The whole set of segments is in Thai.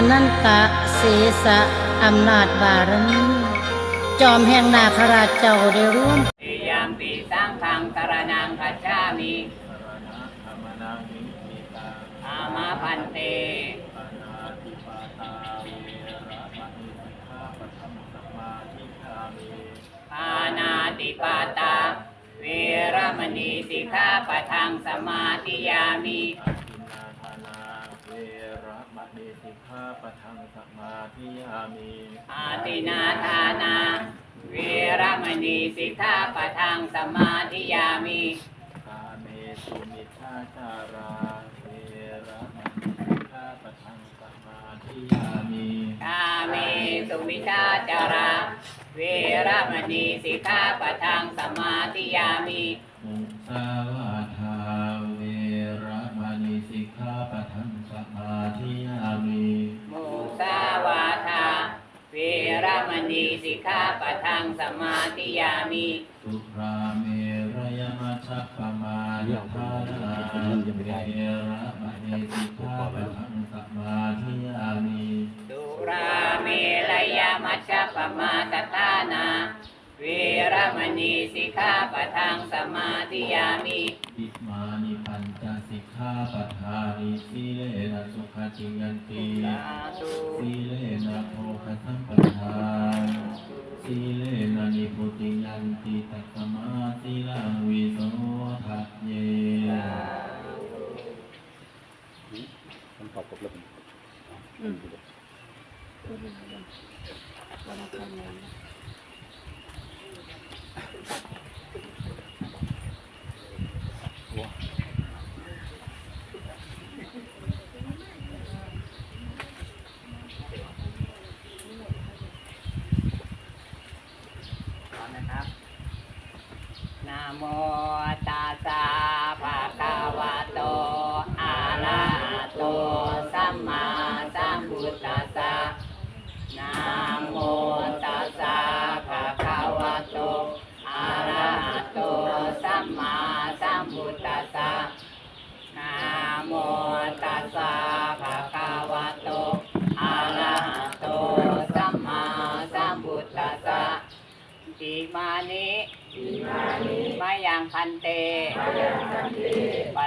อนันตะเสสะอำนาจบารมีจอมแห่งนาคราชเจ้าได้ร่วมติยามปิสังฆังสรนังคัจฉามิสระธรรมนังนิมิตังอามาพันเตปานาติปาตาเวระมะนิสิกขาปะทังสมาธิคามิปานาติปาตา เวรมณีสิกขาปะทังสมาธิยามิ มะนิสิกขาปะทังสมาธิยามิอาตินาทานา เวรมณีสิกขาปะทังสมาธิยามิกาเมสุมิชาจาราเวระมะนิสิกขาปะทังสมาธิยามิกาเมสุมิชาจารา เวรมณีสิกขาปะทังสมาธิยามิ มุสาวาท ธิยามิมุสาวาทาเวรมณีสิกขาปะทังสมาธิยามิสุราเมระยมัชฌปปมาทานาเวระมะนิสิกขาปะทังสมาธิยามิสุราเมระยมัชฌปมาตทานาเวรมณีสิกขาปะทังสมาธิยามิอิมานิปัญจ สิกขาปะทานิสีเลนะสุขจิงยันติสาธุสีเลนะโภคสัมปทาสีเลนะนิพุติยันติตัสมาสีลังวิโสทัพเยพร้อม นะครับนะโมตัสสะภะคะวะโตอะระหะโตสัมมาสัมพุทธัสสะนะโม อิมานิมายังพันเตปั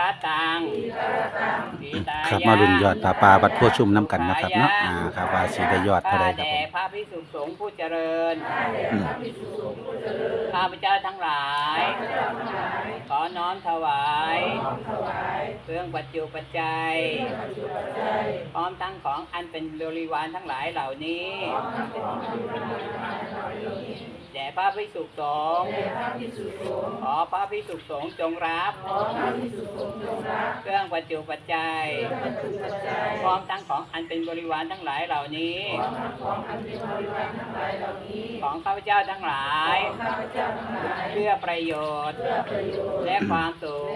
ตาครับยะมารุ่นยอดตาปลาวัดโพธิ์ชุมน้ำกันนะครับเนาะอ่าครับว่าสีได้ยอดเท่าไรครับข้ผแด่มพระพิสุสงฆ์ผู้เจริญอืมข้าพเจ้าทั้งหลาย ขอน้อมถวายเครื่องปัจจุปัจจัย พร้อมทั้งของอันเป็นบริวารทั้งหลายเหล่านี้ แด่พระพิสุสงฆ์ขอพระพิสุสงฆ์จงรับ เครื่องปัจจุปัจจัย พร้อมทั้งของอันเป็นบริวารทั้งหลายเหล่านี้ ของข้าพเจ้าทั้งหลาย เพื่อประโยชน์ และความสุข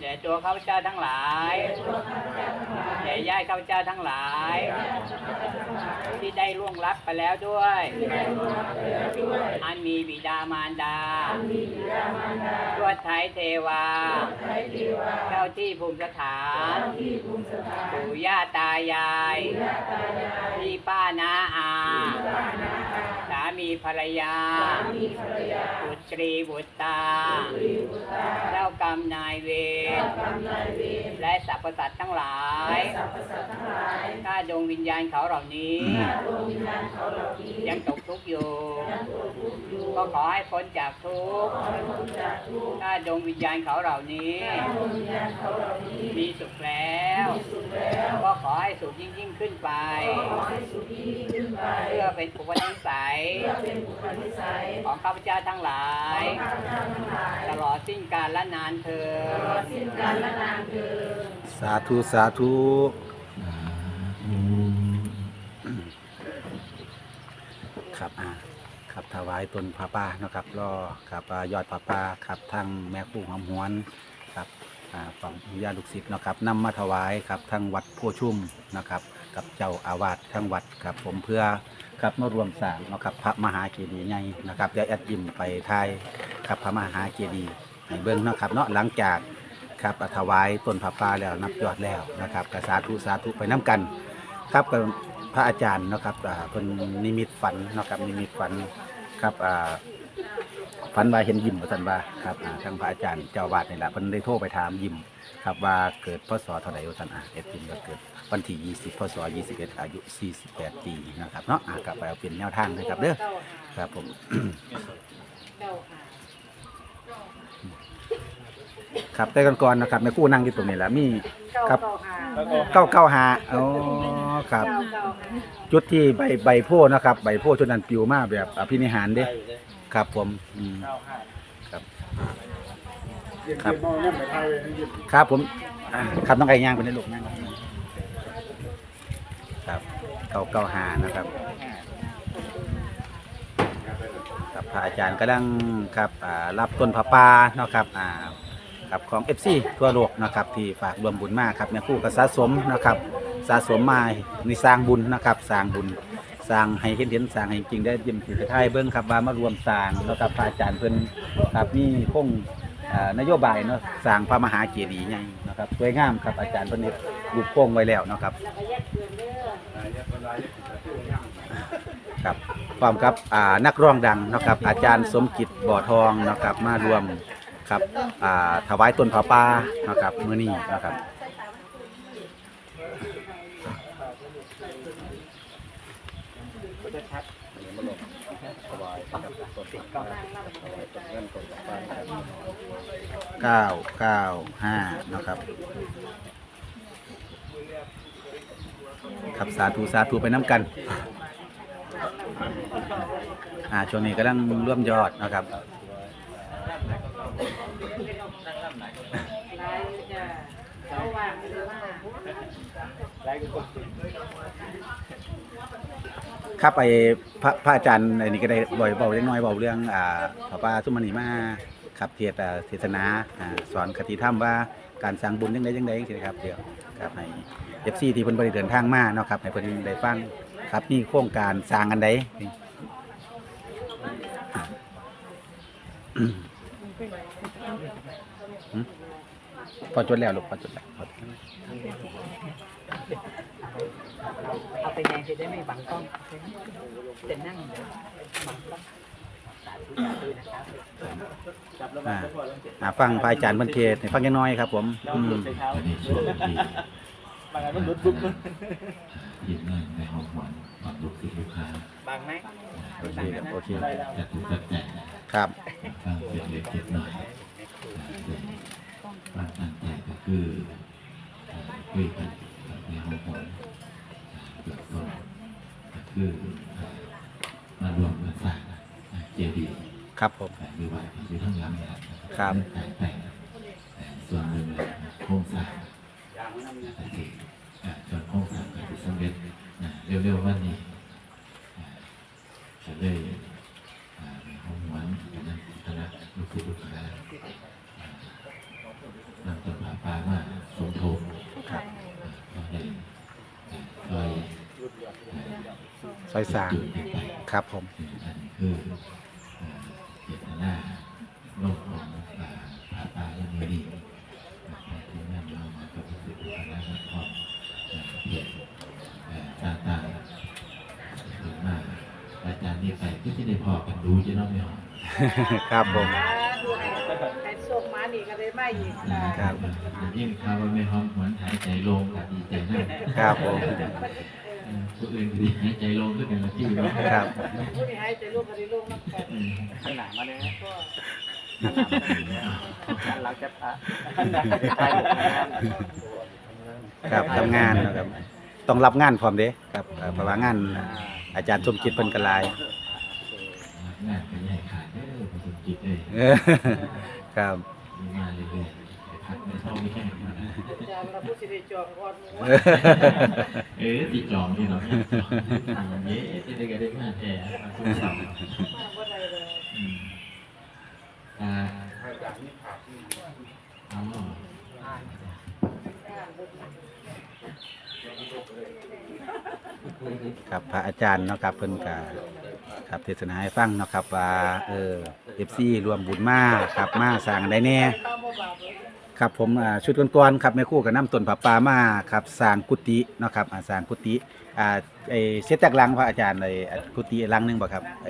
แด่ตัวข้าพเจ้าทั้งหลาย แด่ญาติข้าพเจ้าทั้งหลาย ที่ได้ล่วงลับไปแล้วด้วย อันมีบิดามารดาทวดไทยเทวา เจ้าที่ภูมิสถานปู่ย่าตายายพี่ป้าน้าอาสามีภรรยาบุตรีบุตรตาเจ้าก รรมนายเวรและสรรพสัตว์ทั้งหลายถ้าดวงวิญญาณเขาเหล่านี้ ยังตก ทุกข์อยู่ ก็ขอให้พ้นจากทุกข์ถ้าดวงวิญญาณเขาเหล่านี้ มีสุขแล้ว ก็ขอให้สุขยิ่งยิ่งขึ้นไป เพื่อเป็นอุปนิสัย ของข้าพเจ้าทั้งหลาย ตลอดสิ้นกาลและนานเธอญสาธุ สาธุสาธุ ครับอ่าครับถวายตนพระป่าเนาะครับรอครับอ่ายอดพระป่าครับทางแม่คู่หอมหวนครับอ่าฝั่งญาติลูกศิษย์เนาะครับนำมาถวายครับทางวัดโพชุ่มนะครับ กับเจ้าอาวาสทั้งวัดครับ ผมเพื่อครับมารวมสร้างเนาะครับพระมหาเจดีย์ใหญ่นะครับเดี๋ยวแอดยิมไปทายครับพระมหาเจดีย์ให้เบิ่งเนาะครับเนาะหลังจากครับถวายต้นพระป่าแล้วนับยอดแล้วนะครับกสาธุสาธุไปน้กัน ครับกับ พระอาจารย์เนาะครับอ่าเพิ่นนิมิตฝันเนาะครับนิมิตฝันครับอ่าฝันว่าเห็นยิ้มว่าซั่นว่าครับอ่าทางพระอาจารย์เจ้าวาดนี่แหละเพิ่นได้โทรไปถามยิ้มครับว่าเกิดพศเท่าใดว่าซั่นอะเอ็ดยิ้มก็เกิดวันที่ 20พศ21อายุ 48 ปีนะครับเนาะอะกลับไปเอาเป็นแนวทางนะครับเด้อครับผม ครับแต่ก่อนๆนะครับแม่ครู่นั่งอยู่ตรงนี้แหละมีครับ เก้าเก้าหาอ๋อครับ จุดที่ใบใบโพธิ์นะครับ ใบโพธิ์จุดนั้นปลิวมาแบบอภินิหารเด้ครับ ผมอืมครับ ครับครับผมอ่าครับต้องไก่ย่างไปในลูกย่างครับเก้าเก้าหานะครับ ครับพระอาจารย์กำลังครับอ่ารับต้นผาป่าเนาะครับอ่า ครับของ FC ทั่วโลกนะครับที่ฝากรวมบุญมากครับแม่ครู่ก็สะสมนะครับสะสมมาในสร้างบุญนะครับสร้างบุญสร้างให้เห็นเห็นสร้างให้จริงได้ยิ้มสิทยเบิ้งครับว่ามารวมสร้างแล้วกับพระอาจารย์เพิ่นครับมีคงเอ่อนโยบายเนาะสร้างพระมหาเจดีย์ใหญ่นะครับสวยงามครับอาจารย์เพิ่นเฮ็ดรูปโป่งไว้แล้วเนาะครับ ครับพร้อมกับอ่านักร้องดังนะครับอาจารย์สมจิตบ่อทองนะครับมารวม ครับอ่าถวายต้นผาป่านะครับมื้อนี้นะครับเก้าเก้าห้านะครับครับสาธุสาธุไปน้ำกันอ่าช่วงนี้กำลังร่วมยอดนะครับ ครับไอพระพระอาจารย์ไอ้นี่ก็ได้บ่อยเบาเล็กน้อยเบาเรื่องอ่าพระป่าสุมานีมาครับเทศอ่าเทศนาอ่าสอนคติธรรมว่าการสร้างบุญยังไงยังไงจังซี่ครับเดี๋ยวครับให้เอฟซีที่เพิ่นบ่ได้เดินทางมาเนาะครับให้เพิ่นได้ฟังครับมีโครงการสร้างอันใดอืมอืม พอจดแล้วลูกพอจดแล้วพอจดแล้วเอาไปแยงจะได้ไม่บังกล้องจะนั่งบังกล้องสาธุสาธุนะครับอ่าอ่าฟังพระอาจารย์เพิ่นเทศน์ให้ฟังจักหน้อยครับ ผมอืมอันนี้ช่วงที่บางอันมันหลุดปุ๊บยินเงินในห้องหวนกับลูกศิษย์ลูกค้าบางไหมโอเคครับโอเคจะถูกจัดแจกครับฟังเล็กเล็กเล็กหน่อย ความตั้งใจก็คือคุยกันในห้องหวนเบื้องต้นก็คือมารวมกันสร้างเจดีย์ครับผมแต่คือว่าคือทั้งหลังเนี่ยครับแต่ส่วนหนึ่งโครงสร้างแต่ที่ส่วนโครงสร้างก็จะสำเร็จเร็วๆวันนี้จะได้ในห้องหวนกับนักคณะลูกศิษย์ลูกหานำต้นผา ปามาสมทบครับก็ได้ซอยซอยสางจุดไปครับผมอันคือเจตนาโลกของผาป่าและมือดีที่แม่เรามากับลูกศิษย์ลูกหาและพ่อเพียรตาตาถึงมาอาจารย์นี่ไปก็จะได้พอกันดูจะน้องไม่หอครับผม มานี่ก็ได้มาอีกนะครับยิ่งข่าวว่าไม่หอมหวนหายใจลงกับดีใจมากครับผมผู้อื่นก็ดีหายใจลงด้วยกันละที่เนาะครับผู้ที่ให้ใจลูกก็ได้ลูกน้ำกันอืมขนาดมาเลยนะก็หลังจากพระหลังจากพระครับทำงานนะครับต้องรับงานพร้อมเด้ครับเอ่อเพราะว่างานอาจารย์สมจิตเพิ่นกหลายงานก็ใหญ่ขาดเด้อประสบจิตเลยเออครับ มาเรื่อยพักในช่องนี้แค่ไหนอาจารย์เราผู้สิริจอมก่อนหมู่เออติดจอมนี่เนาะเย้ที่ได้กันได้มาแท้มาทุกสาวมาบ่ได้เลยอืมอ่าเอครับพระอาจารย์เนาะครับเพิ่นก็ ครับเทศนาให้ฟังเนาะครับว่าเออ FC รวมบุญมาครับมาสร้างได้แน่ข้าวบ่บาปเลยครับผมอ่าชุดก่อนๆครับแม่ครู่กับน้ำต้นผาป่ามาครับสร้างกุฏิเนาะครับอ่าสร้างกุฏิอ่าไอเสร็จจากหลังพระอาจารย์เลยอะกุฏิหลังหนึงบ่ครับไอ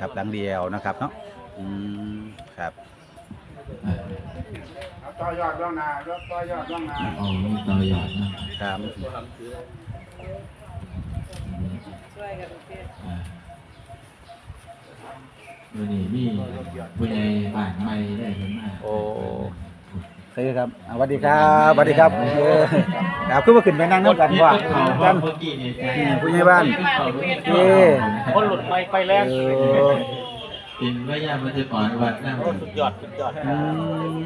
ครับหลังเดียวนะครับเนาะอืมครับ ต่อยอดเรื่องนาแล้วต่อยอดเรื่องนาเอาต่อยอดนะครับ ช่วยกันเพื่อน อ่า วันนี้มีผู้ใหญ่บ้านใหม่ได้เห็นมาโอ้เคยครับอ่าสวัสดีครับสวัสดีครับเออครับขึ้นมาขึ้นไปนั่งน้ำกันว่าเขากันเมื่อกี้นี่อืมผู้ใหญ่บ้าน เอ้คนหลุดไปไปแรกเออเป็นวิทยาวัจกรวัดนั่งสุดยอดสุดยอดอืม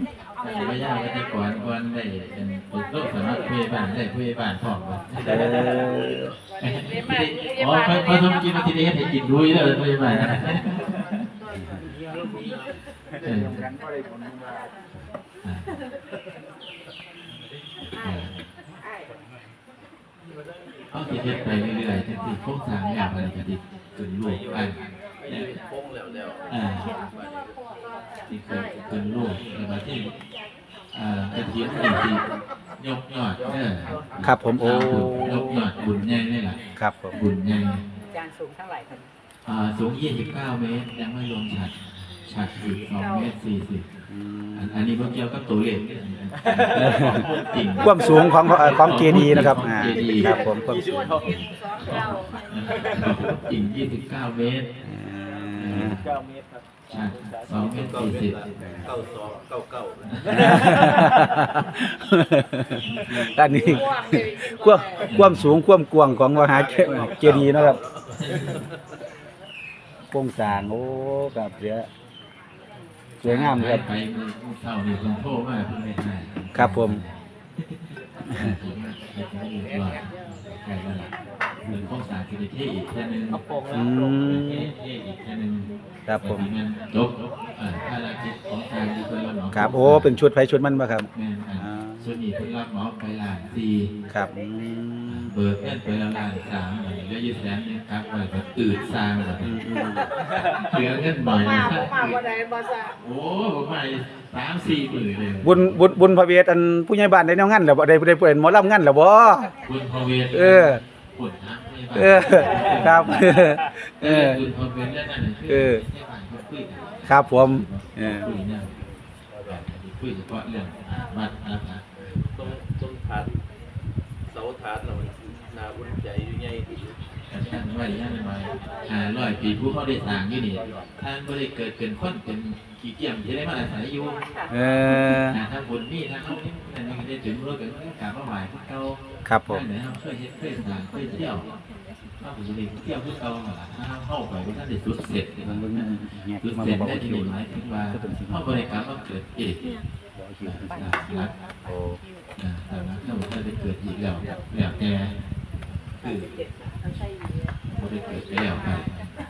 เป็นวิทยาวัจกรวันได้เป็นเป็นโลกสามารถคุยบ้านได้คุยบ้านพร้อมกันเออวันนี้ได้มาผู้ใหญ่อ๋อบ้านเขาเขาทำกินมาทีนี้ให้กินด้วยเลยคุยบ้าน นะเออกันก็ได้ผลมาอ่าอ่าเอาที่เฮ็ดไปเรื่อยๆจังสิโครงสร้างแบบอะไรก็ดีขึ้นรูปอันเนี่ยอ่าที่เคยขึ้นรูปแล้วมาที่อ่ากระเทียมนี่ที่ยกยอดเด้อครับผมโอ้ ยกยอดบุญใหญ่นี่แหละครับผม บุญใหญ่อาจารย์สูงเท่าไหร่ครับ อ่าสูง 29 เมตรยังไม่รวมฉัด ฉัดอีก2เมตร40อืมอันอันนี้บ่เกี่ยวกับตัวเลขจริงความสูงของเอ่อของเจดีย์นะครับอ่าเจดีย์ครับผมความสูงสองเก้าจริง29เมตรอ่าเก้าเมตรครับฉัด2เมตร40เก้าสองเก้าเก้าอันนี้ความความสูงความกว้างของมหาเจเจดีย์นะครับโครงสร้างโอ้ครับเสีย สวยงามครับ ไปเมื่อเช้านี่เพิ่นโทรมาเพิ่นให้ให้ครับผม เหมือนพวกสารสิริเทอีกแค่นึงอืมเทเทอีกแค่นึงครับผม จบอ่อภารกิจของทางที่เพิ่นรับเหมครับโอ้เป็นชุดไฟชุดมันปะครับ แม่นอะอ่า ส่วนนี้เพิ่นรับเหมาไปล้านสี่ครับอืมเบิกเงินไปแล้วล้านสามเหลืออยู่แสนหนึงครับไว้ก็ตื่นสร้างแบบอืมอืมเหลือเงินหบ่น่อยมานะคบ่รับมาบ่ได้บ่ซะโอ้ผมไปสามสี่หมื่นเลยบุญบุญบุญพระเวทอันผู้ใหญ่บ้านได้แนวงั้นแล้วบ่ได้ได้เป็นหมอลำงั้นแล้วบ่คุณพอเวทเออปุ่นนะไม่เออครับ เอเอออคุณพอเวทแล้วนั่นน่ะเออไม่ผ่านเขาคุยกันครับผมเออคุยเนี่ยคุยเฉพาะเรื่องวัดนะครับตรงตรงฐานเสาฐานเรามันนาอุ่นใจอยู่ไงแต่ท่านว่าอย่างไรหาร้อยปีผู้เขาได้สร้างอยู่นี่ท่านไม่ได้เกิดเป็นคนเป็นขี้เกียจที่ได้มาอาศัยอยู่เออหาทางบุญนี่ทางเขานี่นั่นนี่ได้ถึงรู้กันกราบมาไหว้พระเจ้าครับผมท่านไหนเขาเคยเฮ็ดเคยสร้างเคยเที่ยวมาบุรีเที่ยวพวกเราเหรอถ้าเข้าไปพวกท่านได้สุดเสร็จมันมันแยกสุดมาเสร็จบอกได้ว่าที่คิวหมายถึงว่าเข้าบริการมาเกิดอีกนะโอ้นะ แต่ว่าถ้ามันได้เกิดอีกแล้วแล้วแต่คือบ่ได้เกิดไปแล้วไป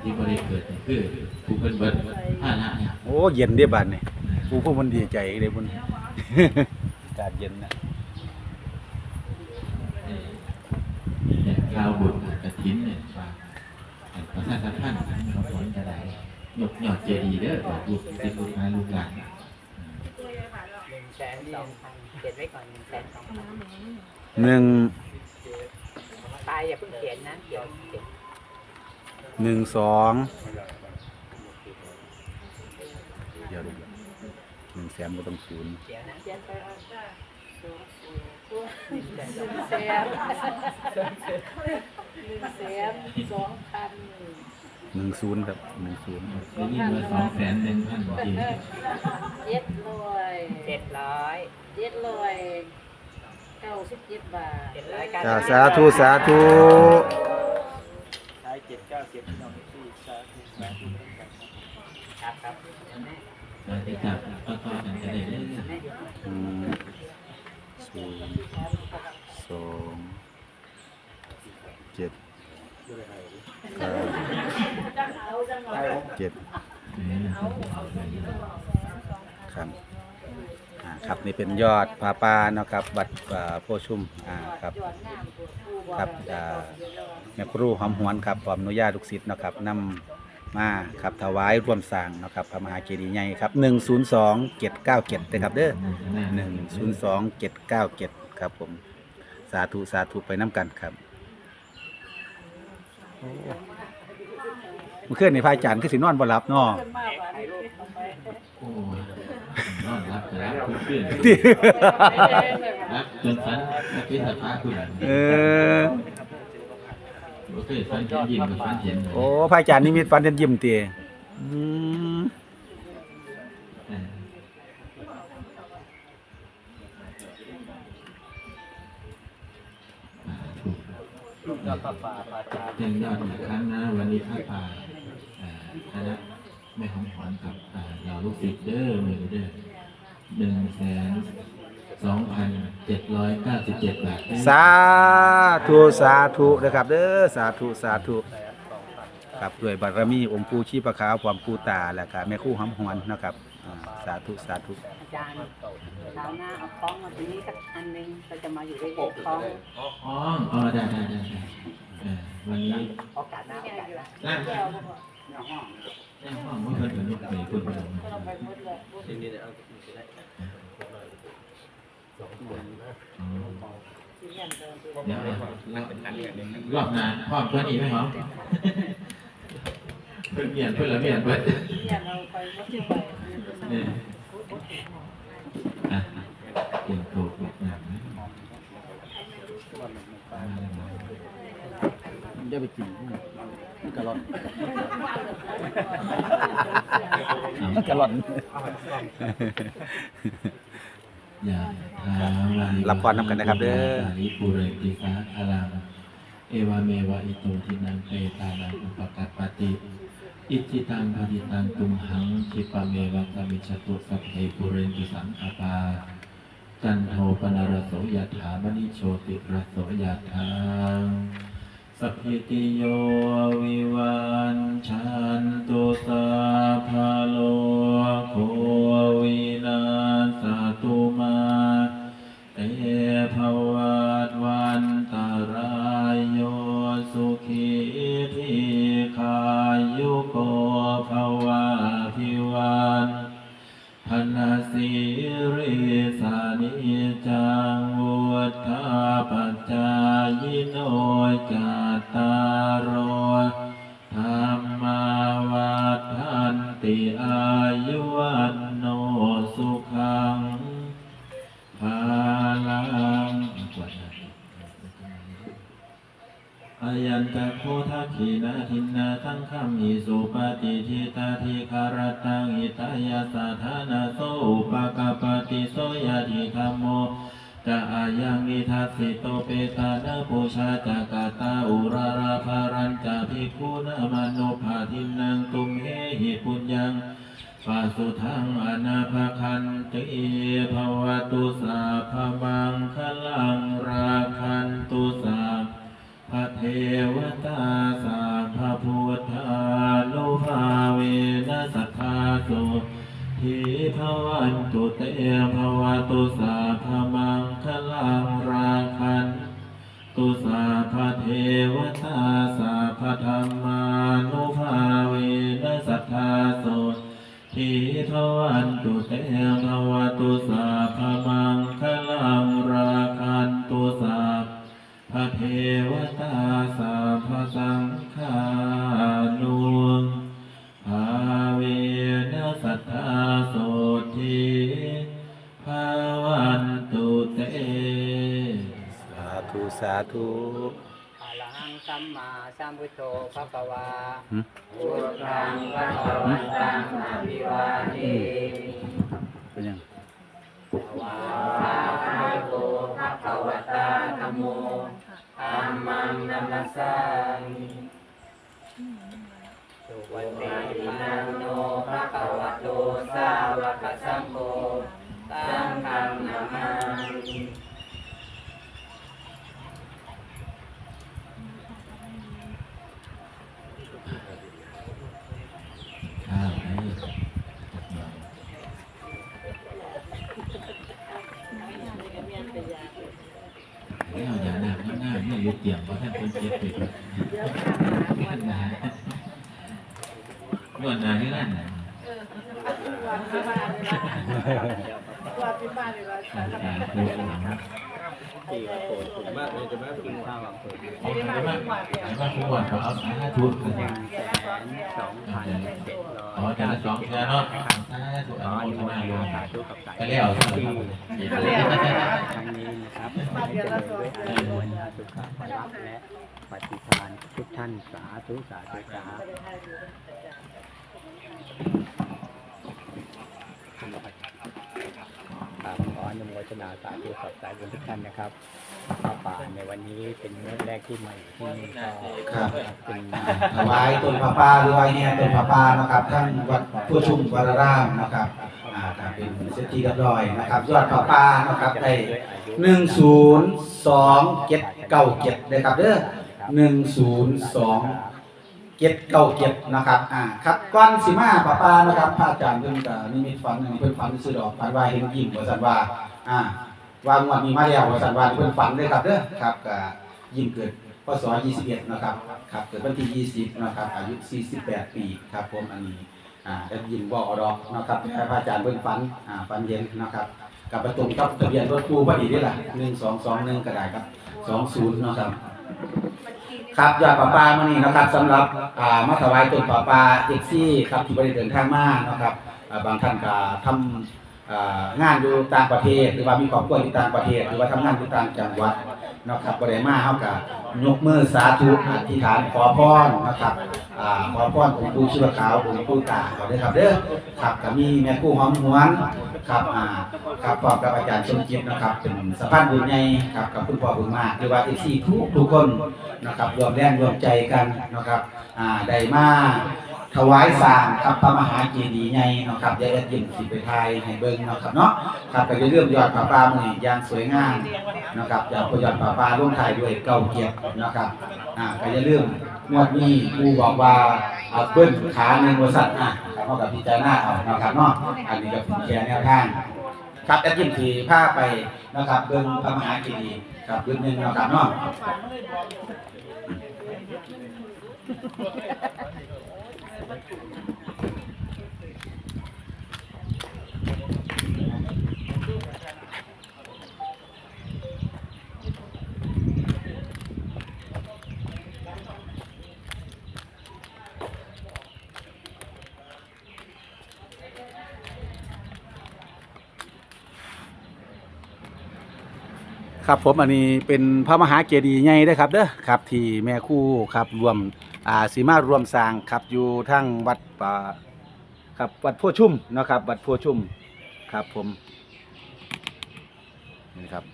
ที่บ่ได้เกิดนี่คือผู้เป็นเบิดห้าละเนี่ยโอ้เย็นเด้บาดนี่ผู้ผู้มันดีใจเด้บุญอากาศเย็นนะเนี่ยข้าวบุญกระถินเนี่ยฝากให้ประชาสัมพันธ์ของผลจะได้ยกยอดเจดีย์เด้อบอกลูกศิษย์ลูกหาลูกหลานหนึ่งแสนสองพันเขียนไว้ก่อนหนึ่งแสนสองพันหนึ่งตายอย่าเพิ่งเขียนนะเขียนเขียนหนึ่งสองเดี๋ยวดูหนึ่งแสนก็ต้องศูนย์เขียนนะเขียนไปเอาจ้าสองสี่ตัวหนึ่งแสนหนึ่งแสนสองพัน หนึ่งศูนย์ครับหนึ่งศูนย์ได้ยินว่าสองแสนหนึ่งพันบอกอีกเจ็ดร้อยเจ็ดร้อยเจ็ดร้อยเก้าสิบเจ็ดบาทเจ็ดร้อยเก้าจ้าสิบสาธุสาธุท้ายเจ็ดเก้าเจ็ดน้องที่สาธุสาธุครับครับเราจะจับก็ต่อกันจะได้เรื่อยอืมศูนย์สองเจ็ดเก้าเจ็ดๆนี่นะครับ เอาไปเรื่อยครับอ่าครับนี่เป็นยอดผาป่าเนาะครับวัดอ่าโพชุมอ่าครับครับอ่าแม่ครูหอมหวนครับพร้อมอนุญาตลูกศิษย์เนาะครับนำมาครับถวายร่วมสร้างเนาะครับพระมหาเจดีย์ใหญ่ครับ102 797นะครับเด้อหนึ่งศูนย์สองเจ็ดเก้าเจ็ดครับผมสาธุสาธุไปน้ำกันครับ โอ้ เมื่อคืนในพระอาจารย์คือสินอนบ่หลับเนาะขึ้นมากกว่านี้ลูกทำไมโอ้ยนอนรับแต่รับทุกคืนรับจนฝันเมื่อกี้สักพักคุณเออโอเคฝันเห็นยิ้มกับฝันเห็นโอ้พระอาจารย์นิมิตฟันเต็นยิ้มเตียอืมเอออ่าถูกยอดพระป่าพระอาจารย์เต็มยอดอีกครั้งนะวันนี้พระป่าอ่า คณะแม่ของขวัญกับอ่าเราลูกศิษย์เด้อมือเด้อหนึ่งแสนสองพันเจ็ดร้อยเก้าสิบเจ็ดบาทเด้อสาธุสาธุนะครับเด้อสาธุสาธุครับด้วยบารมีองค์ปู่ชีพขาวความปู่ตาและก็แม่ครู่หำหวนนะครับอ่าสาธุสาธุอาจารย์คราวหน้าเอาคล้องมาทีนี้สักอันหนึงเราจะมาอยู่ด้วยกันคล้องอ๋ออ๋อได้ได้ได้ได้เออวันนี้โอกาสหน้าโอกาสหน้า นั่งในห้องไม่เคยเป็นลูกเขยคุณประดมทีนี้เนี่ยเอาได้เดี๋ยวรารอบหน้าพร้อมเพื่อนอีกไหมหรอเพื่อนเมียนเพื่อนละเมียนเพื่อนเนี่ยเราไปวัดที่ไปเนี่ยอะเตรียมตัวแบบหนักนะจะไปกิน กะหล่อนกะหล่อนอย่าถามวาลิรับพรนำกันนะครับเด้อสาริปุเรติสาคารังเอวาเมวะอิโตทินังเปตานังอุปกัปปติ อิจิตังปฏิตังตุมหังคิปะเมวะสมิจฉตุสัพเพปุเรนตุสังคปาจันโทปนรสโสยถามณิโชติรสโสยถา สัพพิติโยวิวันชันตุสาภาโลโควินาสตุมาเตภวัตวันตารายโยสุขีทีขายุโกภวะพิวันพนาสีริสา ปัจจายโนจัตตารโอธรรมาวัฏันติอายุวันโนสุขังพาลังอายันตะโคทักขีนาทินนาทั้งคำอิสุปฏิทิตาทิคารตังอิตายาสาธานาโสอุปกปปติโสยาทิธรรมโม จะอายังนิทัสสิโตเปตานะปูชาจักาตาอุราราภารัญจะภิกขุนมโนภาทินังตุมเหหิปุญญังปาสุทังอนาภคันติภวตุสาภมังคลังราคันตุสาพระเทวตาสาพระพุทธานุภาเวนัสทธาสุ ทีภวันตุเตภวตุสาภมังคลังราคันตุสาพเทวตาสาพธรรมานุภาเวนัสสัทธาสุทีทวันตุเตภวตุสาภมังคลังราคันตุสาพเทวตาสาพสัง สาธุอะระหังสัมมาสัมพุทโธภะคะวาหึพุทธังพระวันตังอภิวาเทมิเป็นยังวาภะโตภะคะวะตาธัมโมธัมมังนัมสสามิสุวัตินันโนภะคะวะโตสาวะกสังโฆสังฆังนามามิ หน้าเนี่ยยึดเตี่ยงเพราะท่านคนเจ็บเปด้วยนวดนานนี่นั่นนะว่าที่บ้านนี่ว่าอ่าอ่าคือหลังที่โกรธผมากเลยจะมากินข้าวกับผมเอาไหนมาไหนมาทุกวันก็เอาสาธุกันสองพันเจ็ดร้อ๋ออยแต่ละสองเทือเนาะสาธุอขอนุนุโมโมทนาทโยนามสาธุกับสายก็แล้วสาธุที่ครับครั้งนี้นะครับขอให้เจริญด้วยอายุวันสุขภาพและปฏิภาณทุกท่านสาธุสาธุสาธุครับ นุโมทนาสาธุกับสายบุญทุกท่านนะครับพระป่าในวันนี้เป็นเมื่อแรกที่มาอยู่ที่นี่ก็ครับเป็นถวายต้นพระป่าหรือว่าเนี่ยต้นพระป่านะครับทั้งวัดผู้ชุมวรารามนะครับอ่าครับเป็นเสร็จที่เรียบรอยนะครับยอดพระป่านะครับได้หนึ่งศูนย์สองเจ็ดเก้าเจ็ดเลยครับเด้อหนึ่งศูนย์สองเจ็ดเก้าเจ็ดนะครับ อ่า ครับก้อนสีมาพระป่านะครับพระอาจารย์เพิ่นก็นิมิตฝันเพิ่นฝันซื้อดอกฝันว่าเห็นยิ้มว่าสันว่า อ่าวางวันนี้มาแล้วว่าสันว่าเพิ่นฝันเลยครับเด้อครับก็ยิ้มเกิดพศ21นะครับครับเกิดวันที่ 20นะครับอายุ 48 ปีครับผมอันนี้อ่าได้ยินบอกดอกนะครับแต่พระอาจารย์เพิ่นฝันอ่าฝันเย็นนะครับกับประตูกับทะเบียนรถตู้พอดีนี่แหละ1221ก็ได้ครับ20นะครับครับยอดป่าปามานี่นะครับสำหรับอ่ามาถวายต้นป่าปาเอ็กซี่ครับที่บริเดินทางมานะครับบางท่านก็ทำอ่า งานอยู่ต่างประเทศ หรือว่ามีครอบครัวอยู่ต่างประเทศ หรือว่าทำงานอยู่ต่างจังหวัดนะครับบริมาเฮากับยกมือสาธุอธิษฐานขอพรนะครับขอพรองค์ปู่ชีวขาวองค์ปู่ตาขอได้ครับเด้อครับก็มีแม่คู่หอมหวนครับอ่าครับพร้อมกับอาจารย์ชมจิตนะครับเป็นสะพานบุญใหญ่ครับกับคุณพ่อบุญมากหรือว่าเอซีทุกทุกคนนะครับรวมแรงรวมใจกันนะครับอ่าได้มา ถวายสร้างครับพระมหาเจดีย์ใหญ่นะครับยายแอดยินสิไปไทยให้เบิ่งเนาะครับเนาะครับก็จะเรื่องยอดพระปรางนี่อย่างสวยงามนะครับอย่าพยอนป่าปลาร่วมถ่ายด้วยเก้าเกียรตินะครับอ่าก็อย่าลืมงงวดนี้ครูบอกว่าเอาเบิ้ลขาหนึ่งบริษัทอะครับเอากับพิจารณาเอานะครับเนาะอันนี้ก็เป็นแค่แนวทางครับแอดยิมสีผ้าไปนะครับเบิ้งพระมหาเจดีย์ครับเบิ้งหนึ่งนะครับเนาะ ครับผมอันนี้เป็นพระมหาเจดีย์ใหญ่ด้อครับเด้อครับที่แม่คู่ครับรวม อ่าสีมารวมสร้างครับอยู่ทั้งวัดป่าครับวัดพัวชุ่มเนาะครับ วัดพัวชุ่มครับผมนี่ครับ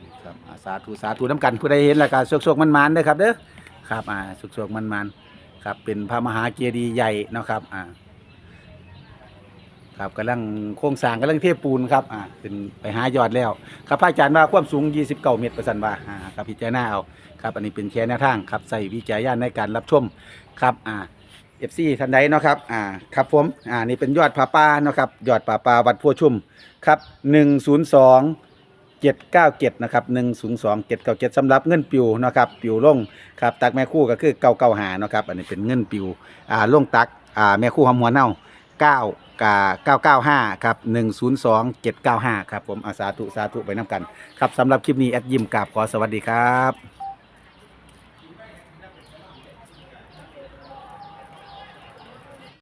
นี่ครับอ่าสาธุสาธุน้ำกันผู้ใดเห็นแล้วก็โชคๆมันๆเด้อครับเด้อครับอ่าโชคๆมันๆครับเป็นพระมหาเจดีย์ใหญ่เนาะครับอ่า ครับกำลังโครงสร้างกำลังเทปูนครับอ่าเป็นไปหายอดแล้ว ครับพระอาจารย์ว่าความสูง 29 เมตรประสันว่าอ่าครับพิจารณาเอาครับอันนี้เป็นแค่แนวทางครับใส่วิจารณญาณในการรับชมครับอ่าเอฟซีท่านใดเนาะครับอ่าครับผมอ่านี่เป็นยอดผาป่าเนาะครับยอดผาป่าวัดพัวชุ่มครับ102 797นะครับ102 797สำหรับเงินปิวเนาะครับปิวลงครับตักแม่คู่ก็คือ995เนาะครับอันนี้เป็นเงินปิวอ่าลงตักอ่าแม่คู่หอมหัวเน่า9 กา995 ครับ 102 795 ครับผมอาสาธุ สาธุ ไปน้ำกัน ครับสำหรับคลิปนี้ แอดยิมกราบขอสวัสดีครับ